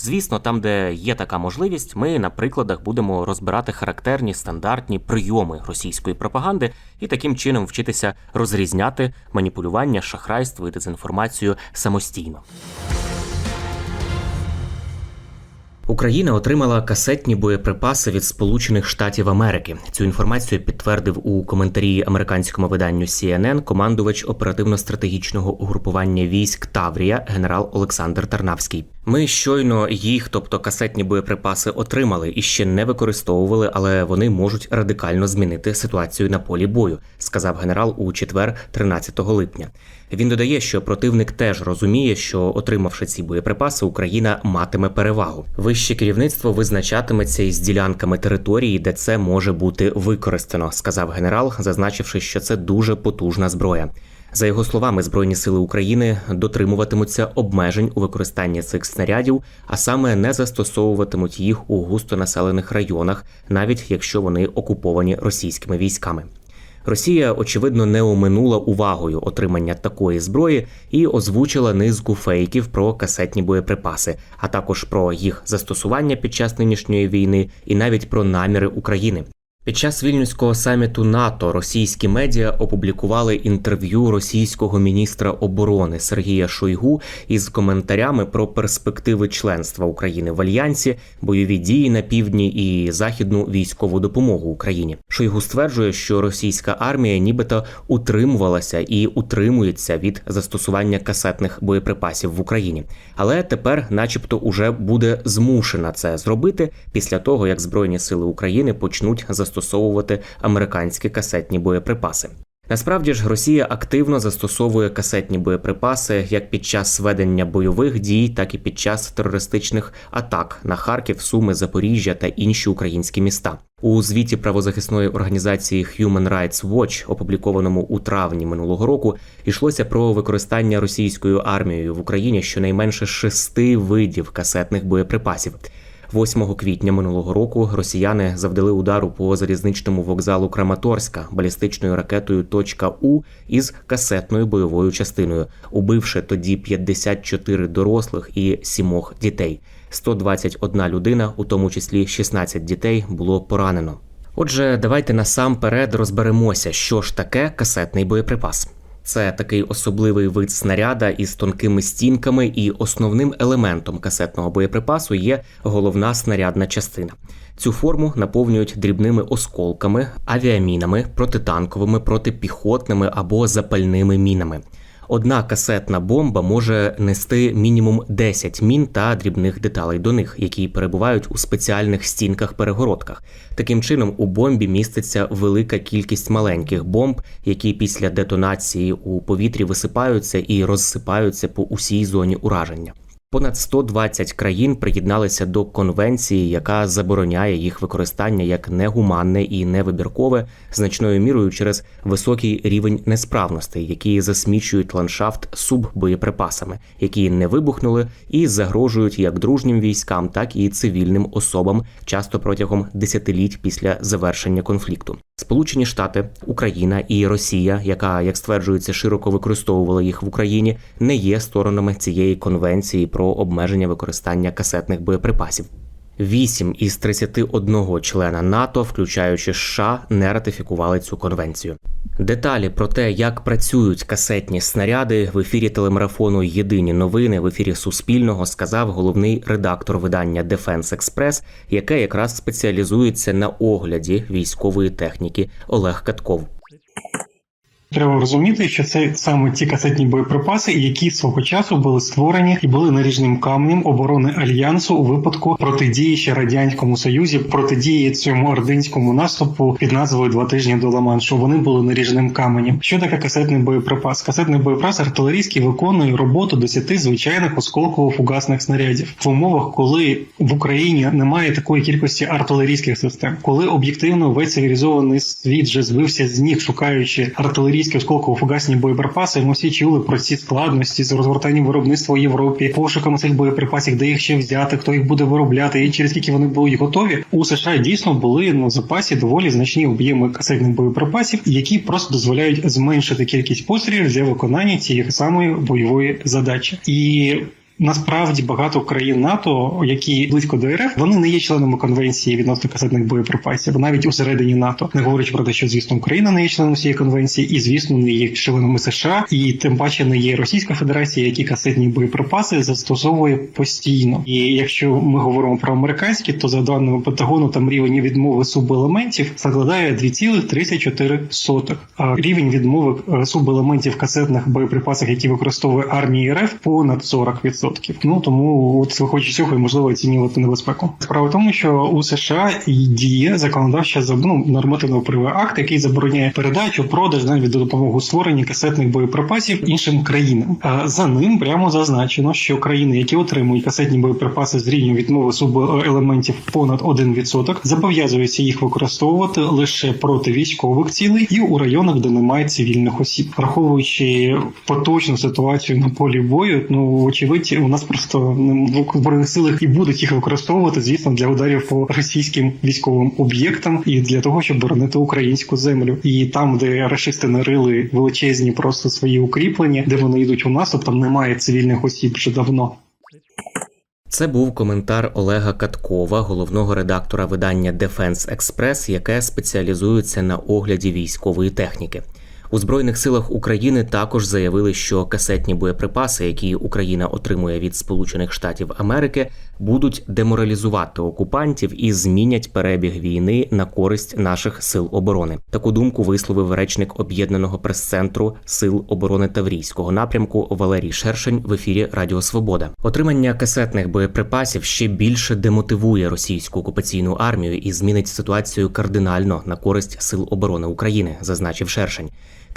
Звісно, там, де є така можливість, ми на прикладах будемо розбирати характерні стандартні прийоми російської пропаганди і таким чином вчитися розрізняти маніпулювання, шахрайство і дезінформацію самостійно. Україна отримала касетні боєприпаси від Сполучених Штатів Америки. Цю інформацію підтвердив у коментарі американському виданню CNN командувач оперативно-стратегічного угрупування військ Таврія генерал Олександр Тарнавський. Ми щойно їх, тобто касетні боєприпаси, отримали і ще не використовували, але вони можуть радикально змінити ситуацію на полі бою, сказав генерал у четвер, 13 липня. Він додає, що противник теж розуміє, що отримавши ці боєприпаси, Україна матиме перевагу. Вище керівництво визначатиметься із ділянками території, де це може бути використано, сказав генерал, зазначивши, що це дуже потужна зброя. За його словами, Збройні сили України дотримуватимуться обмежень у використанні цих снарядів, а саме не застосовуватимуть їх у густонаселених районах, навіть якщо вони окуповані російськими військами. Росія, очевидно, не оминула увагою отримання такої зброї і озвучила низку фейків про касетні боєприпаси, а також про їх застосування під час нинішньої війни і навіть про наміри України. Під час вільнюського саміту НАТО російські медіа опублікували інтерв'ю російського міністра оборони Сергія Шойгу із коментарями про перспективи членства України в альянсі, бойові дії на півдні і західну військову допомогу Україні. Шойгу стверджує, що російська армія нібито утримувалася і утримується від застосування касетних боєприпасів в Україні, але тепер, начебто, уже буде змушена це зробити після того, як Збройні сили України почнуть застосовувати американські касетні боєприпаси. Насправді ж Росія активно застосовує касетні боєприпаси як під час ведення бойових дій, так і під час терористичних атак на Харків, Суми, Запоріжжя та інші українські міста. У звіті правозахисної організації Human Rights Watch, опублікованому у травні минулого року, йшлося про використання російською армією в Україні щонайменше шести видів касетних боєприпасів. 8 квітня минулого року росіяни завдали удару по залізничному вокзалу Краматорська балістичною ракетою «Точка У із касетною бойовою частиною, убивши тоді 54 дорослих і 7 дітей. 121 людина, у тому числі 16 дітей, було поранено. Отже, давайте насамперед розберемося, що ж таке касетний боєприпас. Це такий особливий вид снаряда із тонкими стінками, і основним елементом касетного боєприпасу є головна снарядна частина. Цю форму наповнюють дрібними осколками, авіамінами, протитанковими, протипіхотними або запальними мінами. Одна касетна бомба може нести мінімум 10 мін та дрібних деталей до них, які перебувають у спеціальних стінках-перегородках. Таким чином, у бомбі міститься велика кількість маленьких бомб, які після детонації у повітрі висипаються і розсипаються по усій зоні ураження. Понад 120 країн приєдналися до конвенції, яка забороняє їх використання як негуманне і невибіркове, значною мірою через високий рівень несправностей, які засмічують ландшафт суббоєприпасами, які не вибухнули і загрожують як дружнім військам, так і цивільним особам, часто протягом десятиліть після завершення конфлікту. Сполучені Штати, Україна і Росія, яка, як стверджується, широко використовувала їх в Україні, не є сторонами цієї конвенції про обмеження використання касетних боєприпасів. Вісім із 31 члена НАТО, включаючи США, не ратифікували цю конвенцію. Деталі про те, як працюють касетні снаряди в ефірі телемарафону Єдині новини в ефірі Суспільного сказав головний редактор видання Defense Express, яке якраз спеціалізується на огляді військової техніки Олег Катков. Треба розуміти, що це саме ті касетні боєприпаси, які свого часу були створені і були наріжним каменем оборони альянсу у випадку протидії ще радянському союзі, протидії цьому ординському наступу під назвою Два тижні до Ла-Маншу. Вони були наріжним каменем. Що таке касетний боєприпас? Касетний боєприпас артилерійський виконує роботу 10 звичайних осколково-фугасних снарядів в умовах, коли в Україні немає такої кількості артилерійських систем, коли об'єктивно весь цивілізований світ вже збився з ніг, шукаючи артилерійські осколково-фугасні боєприпаси. Ми всі чули про ці складності з розгортанням виробництва в Європі, пошуками цих боєприпасів, де їх ще взяти, хто їх буде виробляти, і через скільки вони були готові. У США дійсно були на запасі доволі значні об'єми касетних боєприпасів, які просто дозволяють зменшити кількість пострілів для виконання цієї самої бойової задачі. І Насправді багато країн НАТО, які близько до РФ, вони не є членами конвенції відносно касетних боєприпасів, навіть усередині НАТО, не говорячи про те, що звісно Україна не є членом цієї конвенції, і звісно не є членами США, і тим паче не є Російська Федерація, які касетні боєприпаси застосовує постійно. І якщо ми говоримо про американські, то за даними Пентагону там рівень відмови субелементів складає 2,34. А рівень відмови е, субелементів касетних боєприпасах, які використовує армія РФ, понад 40%. Ну тому от виходячи цього і можливо оцінювати небезпеку. Справа в тому, що у США і діє законодавча ну, нормативно правовий акт, який забороняє передачу, продаж навіть до допомоги створення касетних боєприпасів іншим країнам. За ним прямо зазначено, що країни, які отримують касетні боєприпаси з рівнем відмови субелементів понад 1%, зобов'язуються їх використовувати лише проти військових цілей і у районах, де немає цивільних осіб, враховуючи поточну ситуацію на полі бою, ну очевидь, у нас просто в збройних силах і будуть їх використовувати, звісно, для ударів по російським військовим об'єктам і для того, щоб боронити українську землю. І там, де рашисти нарили величезні просто свої укріплення, де вони йдуть у наступ, там немає цивільних осіб вже давно. Це був коментар Олега Каткова, головного редактора видання Defense Express, яке спеціалізується на огляді військової техніки. У збройних силах України також заявили, що касетні боєприпаси, які Україна отримує від Сполучених Штатів Америки, будуть деморалізувати окупантів і змінять перебіг війни на користь наших сил оборони. Таку думку висловив речник об'єднаного прес-центру Сил оборони Таврійського напрямку Валерій Шершень в ефірі Радіо Свобода. Отримання касетних боєприпасів ще більше демотивує російську окупаційну армію і змінить ситуацію кардинально на користь сил оборони України, зазначив Шершень.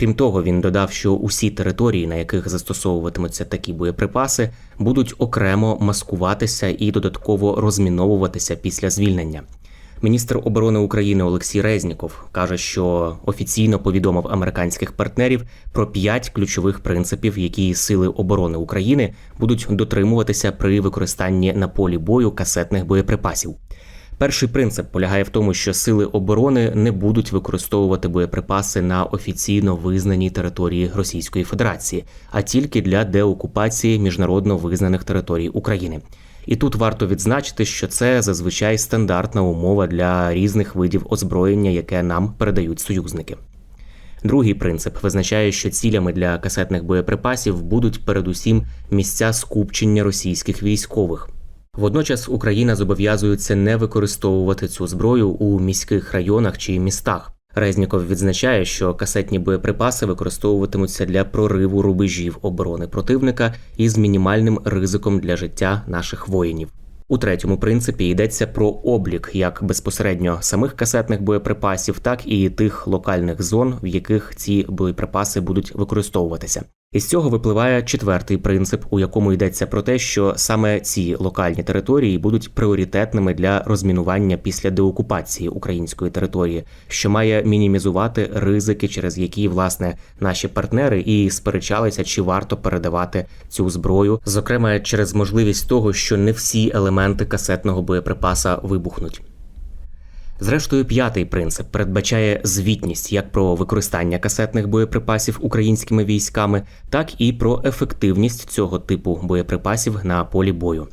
Крім того, він додав, що усі території, на яких застосовуватимуться такі боєприпаси, будуть окремо маскуватися і додатково розміновуватися після звільнення. Міністр оборони України Олексій Резніков каже, що офіційно повідомив американських партнерів про п'ять ключових принципів, які сили оборони України будуть дотримуватися при використанні на полі бою касетних боєприпасів. Перший принцип полягає в тому, що сили оборони не будуть використовувати боєприпаси на офіційно визнаній території Російської Федерації, а тільки для деокупації міжнародно визнаних територій України. І тут варто відзначити, що це зазвичай стандартна умова для різних видів озброєння, яке нам передають союзники. Другий принцип визначає, що цілями для касетних боєприпасів будуть передусім місця скупчення російських військових. Водночас Україна зобов'язується не використовувати цю зброю у міських районах чи містах. Резніков відзначає, що касетні боєприпаси використовуватимуться для прориву рубежів оборони противника із мінімальним ризиком для життя наших воїнів. У третьому принципі йдеться про облік як безпосередньо самих касетних боєприпасів, так і тих локальних зон, в яких ці боєприпаси будуть використовуватися. Із цього випливає четвертий принцип, у якому йдеться про те, що саме ці локальні території будуть пріоритетними для розмінування після деокупації української території, що має мінімізувати ризики, через які власне наші партнери і сперечалися, чи варто передавати цю зброю, зокрема через можливість того, що не всі елементи касетного боєприпаса вибухнуть. Зрештою, п'ятий принцип передбачає звітність як про використання касетних боєприпасів українськими військами, так і про ефективність цього типу боєприпасів на полі бою.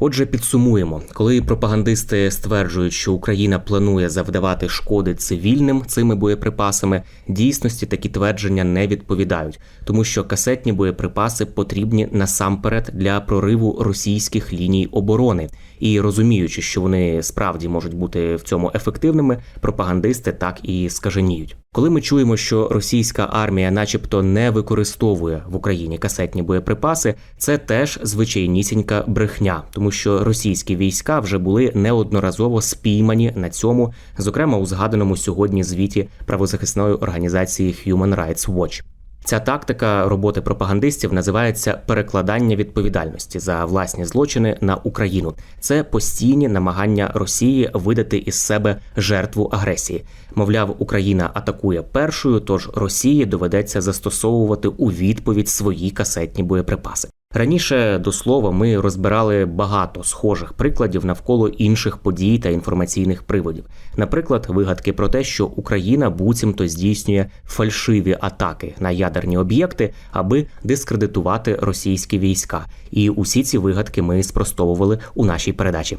Отже, підсумуємо, коли пропагандисти стверджують, що Україна планує завдавати шкоди цивільним цими боєприпасами, дійсності такі твердження не відповідають, тому що касетні боєприпаси потрібні насамперед для прориву російських ліній оборони. І розуміючи, що вони справді можуть бути в цьому ефективними, пропагандисти так і скаженіють. Коли ми чуємо, що російська армія, начебто, не використовує в Україні касетні боєприпаси, це теж звичайнісінька брехня, тому що російські війська вже були неодноразово спіймані на цьому, зокрема у згаданому сьогодні звіті правозахисної організації Human Rights Watch. Ця тактика роботи пропагандистів називається перекладання відповідальності за власні злочини на Україну. Це постійні намагання Росії видати із себе жертву агресії. Мовляв, Україна атакує першою, тож Росії доведеться застосовувати у відповідь свої касетні боєприпаси. Раніше до слова ми розбирали багато схожих прикладів навколо інших подій та інформаційних приводів. Наприклад, вигадки про те, що Україна буцімто здійснює фальшиві атаки на ядерні об'єкти, аби дискредитувати російські війська. І усі ці вигадки ми спростовували у нашій передачі.